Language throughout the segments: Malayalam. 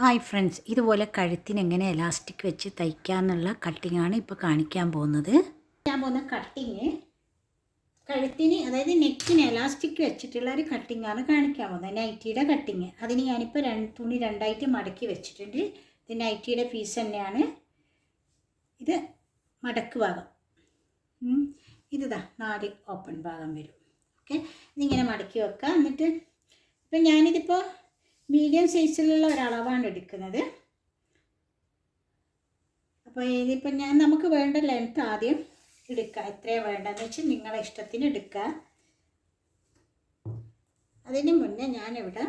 ഹായ് ഫ്രണ്ട്സ് ഇതുപോലെ കഴുത്തിന് എങ്ങനെ എലാസ്റ്റിക് വെച്ച് തയ്ക്കാമെന്നുള്ള കട്ടിങ്ങാണ് ഇപ്പോൾ കാണിക്കാൻ പോകുന്നത്. ഞാൻ പോകുന്ന കട്ടിങ് കഴുത്തിന് അതായത് നെക്കിന് എലാസ്റ്റിക് വെച്ചിട്ടുള്ള ഒരു കട്ടിങ്ങാണ് കാണിക്കാൻ പോകുന്നത്. നൈറ്റിയുടെ കട്ടിങ് അതിന് ഞാനിപ്പോൾ രണ്ട് തുണി രണ്ടായിട്ട് മടക്കി വെച്ചിട്ടുണ്ട്. ഇത് നൈറ്റിയുടെ പീസ് തന്നെയാണ്. ഇത് മടക്ക് ഭാഗം. ഇതാ നാല് ഓപ്പൺ ഭാഗം വരും. ഓക്കെ ഇതിങ്ങനെ മടക്കി വെക്കുക. എന്നിട്ട് ഇപ്പം ഞാനിതിപ്പോൾ മീഡിയം സൈസിലുള്ള ഒരളവാണ് എടുക്കുന്നത്. അപ്പോൾ ഇതിപ്പോൾ ഞാൻ നമുക്ക് വേണ്ട ലെങ്ത് ആദ്യം എടുക്കുക എത്രയാണ് വേണ്ടതെന്ന് വെച്ചാൽ നിങ്ങളെ ഇഷ്ടത്തിന് എടുക്കുക അതിന് മുന്നേ ഞാനിവിടെ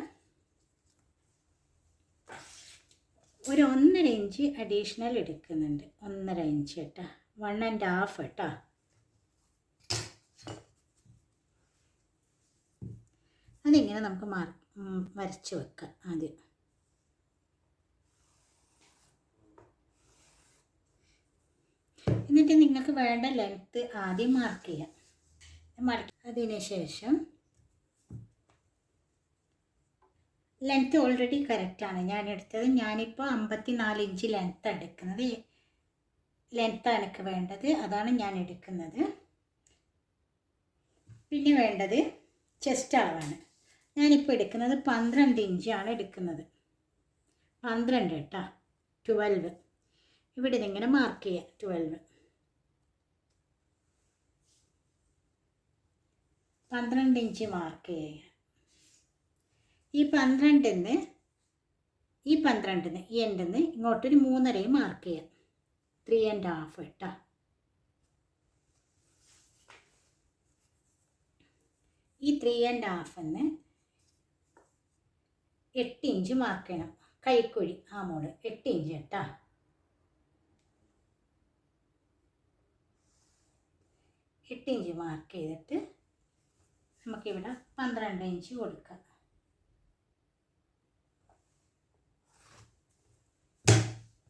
ഒരു ഒന്നര ഇഞ്ച് അഡീഷണൽ എടുക്കുന്നുണ്ട്. ഒന്നര ഇഞ്ച് കേട്ടോ. വൺ ആൻഡ് ഹാഫ് കേട്ടോ. അതിങ്ങനെ നമുക്ക് മാർ ഉം, വരച്ച് വെക്കുക ആദ്യം. എന്നിട്ട് നിങ്ങൾക്ക് വേണ്ട ലെങ്ത്ത് ആദ്യം മാർക്ക് ചെയ്യാം. മാർക്ക് അതിന് ശേഷം ലെങ്ത്ത് ഓൾറെഡി കറക്റ്റാണ് ഞാൻ എടുത്തത് ഞാനിപ്പോൾ അമ്പത്തി നാല് ഇഞ്ച് ലെങ്ത്ത് എടുക്കുന്നത്. ലെങ്ത്താണ് എനിക്ക് വേണ്ടത്. അതാണ് ഞാൻ എടുക്കുന്നത്. പിന്നെ വേണ്ടത് ചെസ്റ്റ് അളവാണ്. ഞാനിപ്പോൾ എടുക്കുന്നത് പന്ത്രണ്ട് ഇഞ്ചാണ് എടുക്കുന്നത്. പന്ത്രണ്ട് കേട്ടോ ട്വൽവ്. ഇവിടെ ഇതിങ്ങനെ മാർക്ക് ചെയ്യാം. ട്വൽവ്. പന്ത്രണ്ട് ഇഞ്ച് മാർക്ക് ചെയ്യുക ഈ പന്ത്രണ്ടിന്ന് ഈ പന്ത്രണ്ടിന് ഈ എൻഡിന്ന് ഇങ്ങോട്ടൊരു മൂന്നരയും മാർക്ക് ചെയ്യാം. ത്രീ ആൻഡ് ഹാഫ് കേട്ടോ ഈ ത്രീ ആൻഡ് ഹാഫിന്ന് എട്ട് ഇഞ്ച് മാർക്ക് ചെയ്യണം. കൈക്കുഴി. ആ മോൾ എട്ട് ഇഞ്ച് കേട്ടാ. എട്ട് ഇഞ്ച് മാർക്ക് ചെയ്തിട്ട് നമുക്കിവിടെ പന്ത്രണ്ട് ഇഞ്ച് കൊടുക്കാം.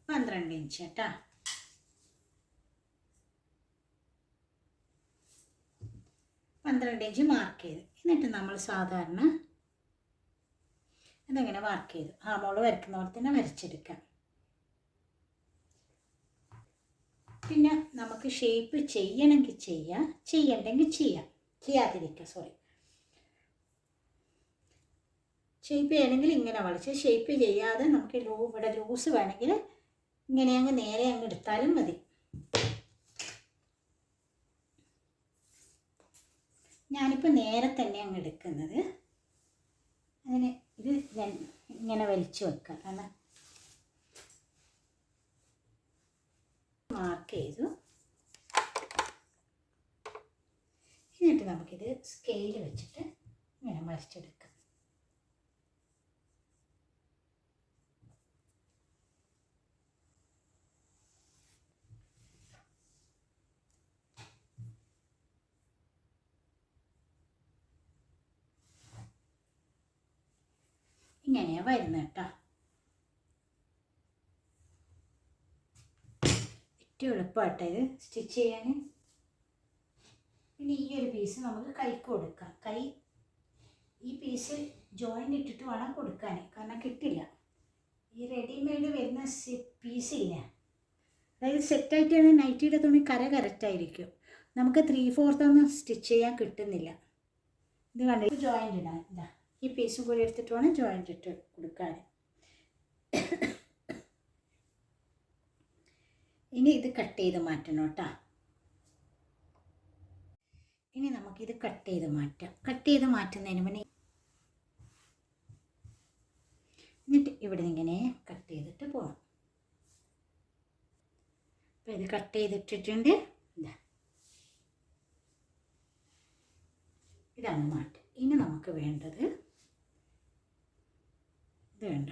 പന്ത്രണ്ട് ഇഞ്ച് കേട്ടാ. പന്ത്രണ്ട് ഇഞ്ച് മാർക്ക് ചെയ്ത്. എന്നിട്ട് നമ്മൾ സാധാരണ അതങ്ങനെ മാർക്ക് ചെയ്തു? ആ മോൾ വരയ്ക്കുന്ന പോലെ തന്നെ വരച്ചെടുക്കാം. പിന്നെ നമുക്ക് ഷേപ്പ് ചെയ്യണമെങ്കിൽ ചെയ്യാം ചെയ്യണ്ടെങ്കിൽ ചെയ്യാം. ചെയ്യാതിരിക്കുക സോറി ഷേപ്പ് ചെയ്യണമെങ്കിൽ ഇങ്ങനെ വളച്ച് ഷേപ്പ് ചെയ്യാതെ നമുക്ക് ലൂ ഇവിടെ ലൂസ് വേണമെങ്കിൽ ഇങ്ങനെ അങ്ങ് നേരെ അങ്ങ് എടുത്താലും മതി. ഞാനിപ്പോൾ നേരെ തന്നെ അങ്ങ് എടുക്കുന്നത്. അതിന് ഇത് ഞാൻ ഇങ്ങനെ വലിച്ചു വെക്കാം. കാരണം മാർക്ക് ചെയ്തു. എന്നിട്ട് നമുക്കിത് സ്കെയിൽ വെച്ചിട്ട് ഇങ്ങനെ മറിച്ചെടുക്കാം ഇങ്ങനെയാണ് വരുന്നത് കേട്ടോ ഏറ്റവും എളുപ്പമാട്ടോ ഇത് സ്റ്റിച്ച് ചെയ്യാൻ പിന്നെ ഈ ഒരു പീസ് നമുക്ക് കൈക്ക് കൊടുക്കാം. കൈ ഈ പീസ് ജോയിന്റ് ഇട്ടിട്ട് വേണം കൊടുക്കാൻ കാരണം കിട്ടില്ല. ഈ റെഡിമെയ്ഡ് വരുന്ന പീസില്ല അതായത് സെറ്റായിട്ട് നൈറ്റിയുടെ തുണി കര കറക്റ്റായിരിക്കും നമുക്ക് ത്രീ ഫോർത്തൊന്നും സ്റ്റിച്ച് ചെയ്യാൻ കിട്ടുന്നില്ല. ഇത് കണ്ടിട്ട് ജോയിന്റ് ഇടാം. ഇതാ. ഈ പീസും കൂടി എടുത്തിട്ട് വേണം ജോയിന്റ് ഇട്ട് കൊടുക്കാൻ. ഇനി ഇത് കട്ട് ചെയ്ത് മാറ്റണം കേട്ടോ ഇനി നമുക്കിത് കട്ട് ചെയ്ത് മാറ്റാം. കട്ട് ചെയ്ത് മാറ്റുന്നതിന് മുന്നേ എന്നിട്ട് ഇവിടെ നിന്ന് ഇങ്ങനെ കട്ട് ചെയ്തിട്ട് പോകാം അപ്പോൾ ഇത് കട്ട് ചെയ്തിട്ടിട്ടുണ്ട്. ഇതാ. ഇതാണ് മാറ്റം. ഇനി നമുക്ക് വേണ്ടത് വേണ്ട.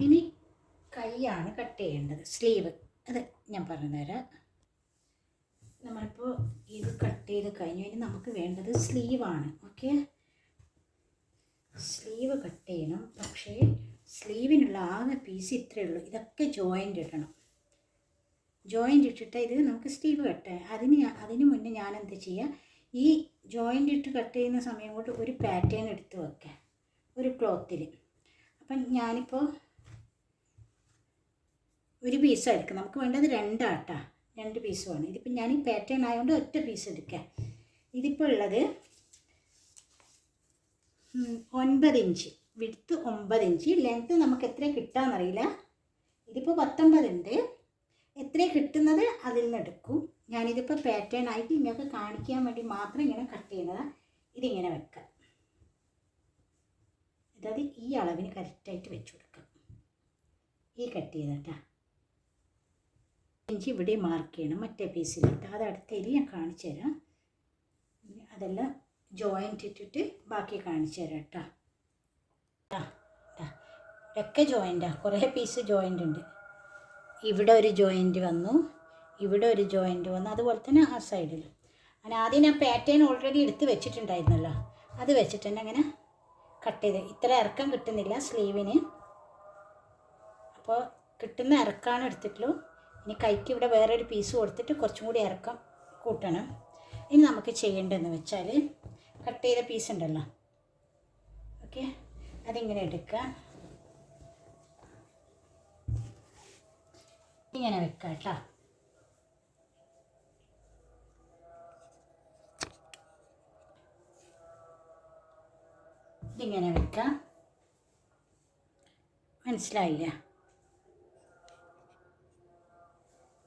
ഇനി കൈയാണ് കട്ട് ചെയ്യേണ്ടത്. സ്ലീവ്. അത് ഞാൻ പറഞ്ഞുതരാം. നമ്മളിപ്പോൾ ഇത് കട്ട് ചെയ്ത് കഴിഞ്ഞു. ഇനി നമുക്ക് വേണ്ടത് സ്ലീവാണ്. ഓക്കെ? സ്ലീവ് കട്ട് ചെയ്യണം. പക്ഷേ സ്ലീവിനുള്ള ആകെ പീസ് ഇത്രയേ ഉള്ളൂ. ഇതൊക്കെ ജോയിന്റ് ഇടണം. ജോയിന്റ് ഇട്ടിട്ട് ഇത് നമുക്ക് സ്ലീവ് കട്ട് അതിന് അതിന് മുന്നേ ഞാൻ ചെയ്യുക ഈ ജോയിന്റ് ഇട്ട് കട്ട് ചെയ്യുന്ന സമയം കൊണ്ട് ഒരു പാറ്റേൺ എടുത്ത് വെക്കാം. ഒരു ക്ലോത്തിൽ അപ്പം ഞാനിപ്പോൾ ഒരു പീസ് എടുക്കാം. നമുക്ക് വേണ്ടത് രണ്ടാട്ടാ. രണ്ട് പീസുമാണ് ഇതിപ്പോൾ ഞാൻ ഈ പാറ്റേൺ ആയതുകൊണ്ട് ഒറ്റ പീസ് എടുക്കാം. ഇതിപ്പോൾ ഉള്ളത് ഒൻപത് ഇഞ്ച്. വിടുത്ത് ഒമ്പത് ഇഞ്ച്. ലെങ്ത്ത് നമുക്ക് എത്ര കിട്ടാമെന്നറിയില്ല ഇതിപ്പോൾ പത്തൊമ്പതുണ്ട്. എത്ര കിട്ടുന്നത്? അതിൽ നിന്ന് എടുക്കും. ഞാനിതിപ്പോൾ പാറ്റേൺ ആയിട്ട് നിങ്ങൾക്ക് കാണിക്കാൻ വേണ്ടി മാത്രം ഇങ്ങനെ കട്ട് ചെയ്യുന്നതാണ് ഇതിങ്ങനെ വെക്കാം. അതായത് ഈ അളവിന് കറക്റ്റായിട്ട് വെച്ച് കൊടുക്കാം. ഈ കട്ട് ചെയ്തട്ടാ ഇഞ്ചി ഇവിടെ മാർക്ക് ചെയ്യണം മറ്റേ പീസിലിട്ട് അത് അടുത്തതിൽ ഞാൻ കാണിച്ചു തരാം. അതെല്ലാം ജോയിന്റ് ഇട്ടിട്ട് ബാക്കി കാണിച്ചു തരാം കേട്ടോ ഇതൊക്കെ ജോയിന്റാണ് കുറേ പീസ് ജോയിന്റ് ഉണ്ട്. ഇവിടെ ഒരു ജോയിന്റ് വന്നു. ഇവിടെ ഒരു ജോയിന്റ് വന്ന് അതുപോലെ തന്നെ ആ സൈഡിൽ അങ്ങനെ ആദ്യം ഞാൻ പാറ്റേൺ ഓൾറെഡി എടുത്ത് വെച്ചിട്ടുണ്ടായിരുന്നല്ലോ. അത് വെച്ചിട്ട് തന്നെ അങ്ങനെ കട്ട് ചെയ്ത്. ഇത്ര ഇറക്കം കിട്ടുന്നില്ല സ്ലീവിന് അപ്പോൾ കിട്ടുന്ന ഇറക്കാണ് എടുത്തിട്ടുള്ളൂ. ഇനി കൈക്ക് ഇവിടെ വേറൊരു പീസ് കൊടുത്തിട്ട് കുറച്ചും കൂടി ഇറക്കം കൂട്ടണം. ഇനി നമുക്ക് ചെയ്യേണ്ടതെന്ന് വെച്ചാൽ കട്ട് ചെയ്ത പീസ് ഉണ്ടല്ലോ. ഓക്കെ അതിങ്ങനെ എടുക്കുക. ഇങ്ങനെ വെക്കാം കേട്ടോ ഇതിങ്ങനെ വെക്കാം മനസ്സിലായില്ല?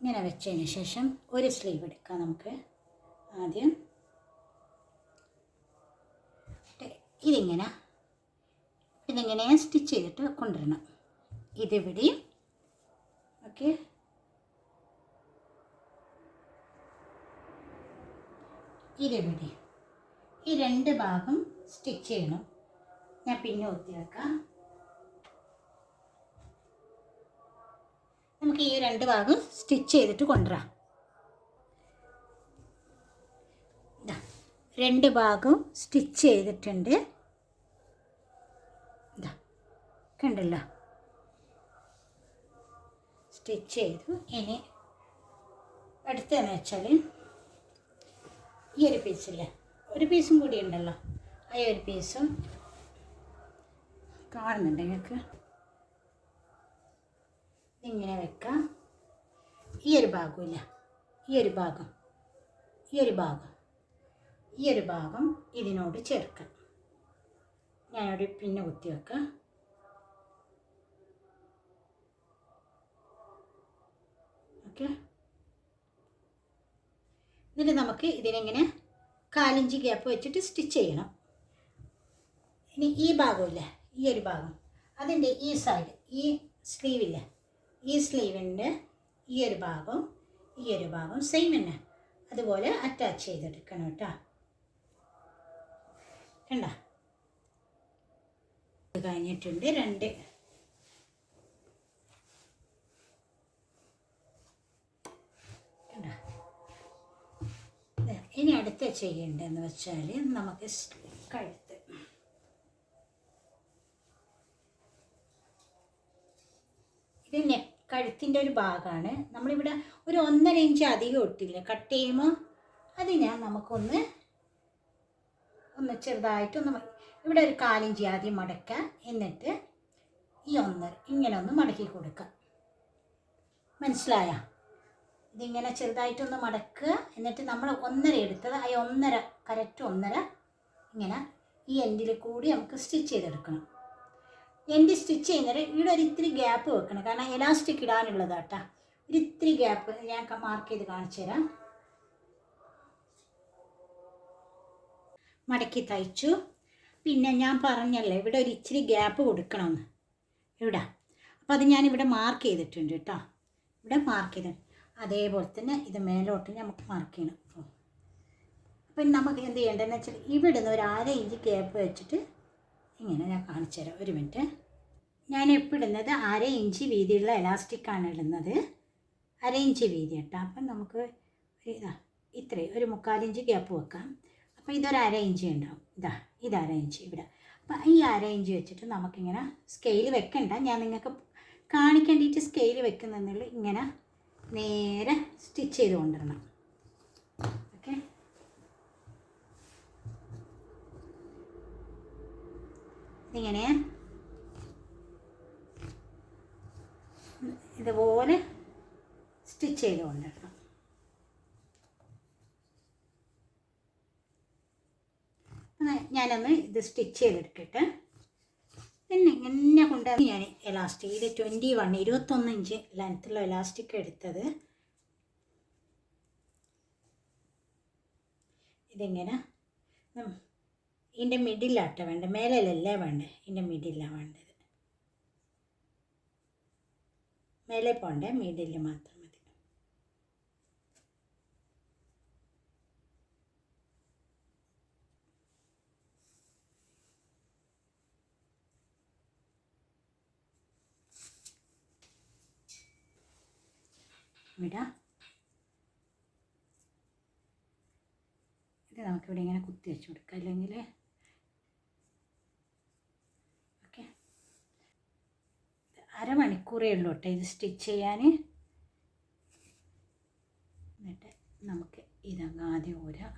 ഇങ്ങനെ വെച്ചതിന് ശേഷം ഒരു സ്ലീവ് എടുക്കാം നമുക്ക്. ആദ്യം. ഇതിങ്ങനെ. ഇതിങ്ങനെ സ്റ്റിച്ച് ചെയ്തിട്ട് കൊണ്ടുവരണം. ഇതിവിടെയും. ഓക്കെ. ഇതിവിടെയും. ഈ രണ്ട് ഭാഗം സ്റ്റിച്ച് ചെയ്യണം. ഞാൻ പിന്നെ ഒത്തി വെക്കാം. നമുക്ക് ഈ രണ്ട് ഭാഗം സ്റ്റിച്ച് ചെയ്തിട്ട് കൊണ്ടുവരാം. രണ്ട് ഭാഗം സ്റ്റിച്ച് ചെയ്തിട്ടുണ്ട്. ഇതാ കണ്ടല്ലോ. സ്റ്റിച്ച് ചെയ്തു. ഇനി അടുത്തതെന്ന് വെച്ചാൽ ഈ ഒരു പീസില്ലേ ഒരു പീസും കൂടി ഉണ്ടല്ലോ. ആ ഒരു പീസും കാണുന്നുണ്ട് നിങ്ങൾക്ക് ഇങ്ങനെ വെക്കാം. ഈ ഒരു ഭാഗമില്ല ഈ ഒരു ഭാഗം. ഈ ഒരു ഭാഗം. ഈ ഒരു ഭാഗം ഇതിനോട് ചേർക്കാം. ഞാനൊരു പിന്നെ കുത്തി വെക്കാം. ഓക്കെ. എന്നിട്ട് നമുക്ക് ഇതിനെങ്ങനെ കാലിഞ്ച് ഗ്യാപ്പ് വെച്ചിട്ട് സ്റ്റിച്ച് ചെയ്യണം. ഇനി ഈ ഭാഗമില്ലേ ഈ ഒരു ഭാഗം. അതിന്റെ ഈ സൈഡ് ഈ സ്ലീവില്ല ഈ സ്ലീവിന്റെ ഈ ഒരു ഭാഗം ഈ ഒരു ഭാഗം സെയിം തന്നെ. അതുപോലെ അറ്റാച്ച് ചെയ്തെടുക്കണം കേട്ടോ. കണ്ട? കഴിഞ്ഞിട്ടുണ്ട് രണ്ട്. ഇനി അടുത്ത ചെയ്യേണ്ടതെന്ന് വെച്ചാൽ നമുക്ക് കഴുത്ത് ഇത് നെക്ക് കഴുത്തിന്റെ ഒരു ഭാഗമാണ് നമ്മളിവിടെ ഒരു ഒന്നര ഇഞ്ച് അധികം ഇട്ടില്ല? കട്ട് ചെയ്യുമ്പോൾ അതിനെ നമുക്കൊന്ന് ഒന്ന് ചെറുതായിട്ടൊന്ന് ഇവിടെ ഒരു കാലിഞ്ചി ആദ്യം മടക്കുക എന്നിട്ട് ഈ ഒന്നര ഇങ്ങനെ ഒന്ന് മടക്കി കൊടുക്കുക മനസ്സിലായ? ഇതിങ്ങനെ ചെറുതായിട്ടൊന്ന് മടക്കുക. എന്നിട്ട് നമ്മൾ ഒന്നര എടുത്തത് ആ ഒന്നര കറക്റ്റ് ഒന്നര ഇങ്ങനെ ഈ എൻഡിൽ കൂടി നമുക്ക് സ്റ്റിച്ച് ചെയ്തെടുക്കണം. എൻഡ് സ്റ്റിച്ച് ചെയ്യുന്നത് ഇവിടെ ഒരു ഇത്തിരി ഗ്യാപ്പ് വെക്കണം. കാരണം എലാസ്റ്റിക് ഇടാനുള്ളതാട്ടാ. ഒരു ഇത്തിരി ഗ്യാപ്പ് ഞാൻ മാർക്ക് ചെയ്ത് കാണിച്ചു തരാം. മടക്കി തയ്ച്ചു. പിന്നെ ഞാൻ പറഞ്ഞല്ലേ ഇവിടെ ഒരു ഇച്ചിരി ഗ്യാപ്പ് കൊടുക്കണമെന്ന്. ഇവിടെ അപ്പോൾ അത് ഞാൻ ഇവിടെ മാർക്ക് ചെയ്തിട്ടുണ്ട് കേട്ടോ. ഇവിടെ മാർക്ക് ചെയ്തിട്ടുണ്ട്. അതേപോലെ തന്നെ ഇത് മേലോട്ട് നമുക്ക് മാർക്ക് ചെയ്യണം. അപ്പം നമുക്ക് എന്ത് ചെയ്യേണ്ടതെന്ന് വെച്ചാൽ ഇവിടെ നിന്ന് ഒരു അര ഇഞ്ച് ഗ്യാപ്പ് വെച്ചിട്ട് ഇങ്ങനെ ഞാൻ കാണിച്ചു തരാം. ഒരു മിനിറ്റ്. ഞാൻ ഇപ്പോൾ ഇടുന്നത് അര ഇഞ്ച് വീതിയുള്ള എലാസ്റ്റിക്കാണ് ഇടുന്നത്. അര ഇഞ്ച് വീതി കേട്ടോ. അപ്പം നമുക്ക് ഇതാ ഇത്രയും ഒരു മുക്കാലിഞ്ച് ഗ്യാപ്പ് വെക്കാം. അപ്പോൾ ഇതൊരു അര ഇഞ്ച് ഉണ്ടാവും. ഇതാ ഇത് അര ഇഞ്ച് ഇവിടെ. അപ്പം ഈ അര ഇഞ്ച് വെച്ചിട്ട് നമുക്കിങ്ങനെ സ്കെയിൽ വെക്കണ്ട. ഞാൻ നിങ്ങൾക്ക് കാണിക്കേണ്ടിയിട്ട് സ്കെയിൽ വെക്കുന്നുള്ളൂ ഇങ്ങനെ നേരെ സ്റ്റിച്ച് ചെയ്ത് കൊണ്ടുവരണം ഓക്കെ ഇങ്ങനെ. ഇതുപോലെ സ്റ്റിച്ച് ചെയ്ത് കൊണ്ടിടണം ഞാനൊന്ന് ഇത് സ്റ്റിച്ച് ചെയ്തെടുക്കട്ടെ. പിന്നെ ഇങ്ങനെ കൊണ്ട് ഞാൻ എലാസ്റ്റിക് ഇത് ട്വന്റി വൺ ഇരുപത്തൊന്ന് ഇഞ്ച് ലെങ്ത്തുള്ള എലാസ്റ്റിക് എടുത്തത്. ഇതിങ്ങനെ ഇതിന്റെ മിഡിലാട്ടോ വേണ്ടത് മേലല്ലേ വേണ്ടത് ഇതിന്റെ മിഡിലാണ് വേണ്ടത്. മേലെ പോണ്ടേ? മിഡിൽ മാത്രം മതി. വിടാം. ഇത് നമുക്കിവിടെ ഇങ്ങനെ കുത്തി വെച്ച് കൊടുക്കാം. അല്ലെങ്കിൽ ഓക്കെ അരമണിക്കൂറേ ഉള്ളൂ കേട്ടോ ഇത് സ്റ്റിച്ച് ചെയ്യാൻ എന്നിട്ട് നമുക്ക് ഇതങ്ങ് ആദ്യം ഊരാം.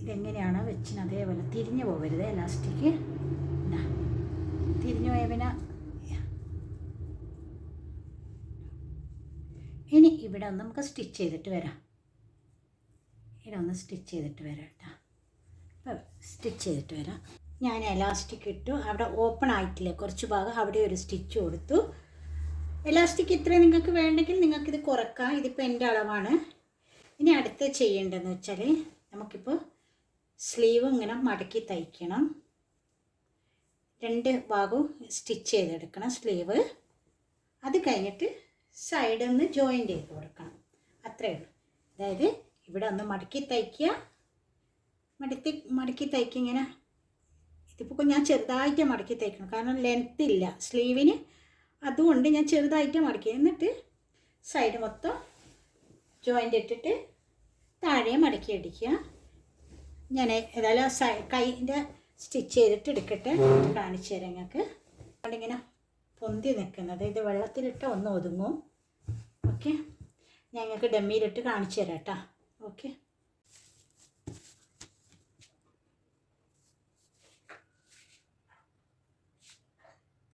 ഇതെങ്ങനെയാണോ വെച്ചിന് അതേപോലെ തിരിഞ്ഞു പോകരുത് എലാസ്റ്റിക് തിരിഞ്ഞു പോയ പിന്നെ ഇനി ഇവിടെ ഒന്ന് നമുക്ക് സ്റ്റിച്ച് ചെയ്തിട്ട് വരാം. ഇവിടെ ഒന്ന് സ്റ്റിച്ച് ചെയ്തിട്ട് വരാം കേട്ടോ. സ്റ്റിച്ച് ചെയ്തിട്ട് വരാം. ഞാൻ എലാസ്റ്റിക് ഇട്ടു. അവിടെ ഓപ്പൺ ആയിട്ടില്ല. കുറച്ച് ഭാഗം അവിടെ ഒരു സ്റ്റിച്ച് കൊടുത്തു. എലാസ്റ്റിക് ഇത്രയും നിങ്ങൾക്ക് വേണ്ടെങ്കിൽ നിങ്ങൾക്കിത് കുറക്കാം. ഇതിപ്പോൾ എന്റെ അളവാണ്. ഇനി അടുത്ത് ചെയ്യേണ്ടതെന്ന് വെച്ചാൽ നമുക്കിപ്പോൾ സ്ലീവ് ഇങ്ങനെ മടക്കി തയ്ക്കണം. രണ്ട് ഭാഗവും സ്റ്റിച്ച് ചെയ്തെടുക്കണം സ്ലീവ് അത് കഴിഞ്ഞിട്ട് സൈഡ് ഒന്ന് ജോയിന്റ് ചെയ്ത് കൊടുക്കണം. അത്രയേ ഉള്ളൂ. അതായത് ഇവിടെ ഒന്ന് മടക്കി തയ്ക്കുക. മടക്കി മടക്കി തയ്ക്കുക ഇങ്ങനെ ഇതിപ്പോൾ ഞാൻ ചെറുതായിട്ട് മടക്കി തയ്ക്കണം കാരണം ലെങ്ത് ഇല്ല. സ്ലീവിന് അതുകൊണ്ട് ഞാൻ ചെറുതായിട്ട് മടക്കി. എന്നിട്ട് സൈഡ് മൊത്തം ജോയിന്റ് ഇട്ടിട്ട് താഴെ മടക്കി അടിക്കുക. ഞാൻ ഏതായാലും സൈ കൈന്റെ സ്റ്റിച്ച് ചെയ്തിട്ട് എടുക്കട്ടെ. കാണിച്ചു തരാം ഞങ്ങൾക്ക് അതുകൊണ്ടിങ്ങനെ പൊന്തി നിൽക്കുന്നത്. ഇത് വെള്ളത്തിലിട്ട് ഒന്ന് ഒതുങ്ങും. ഓക്കെ ഞങ്ങൾക്ക് ഡമ്മിയിലിട്ട് കാണിച്ചു തരാം കേട്ടോ. ഓക്കെ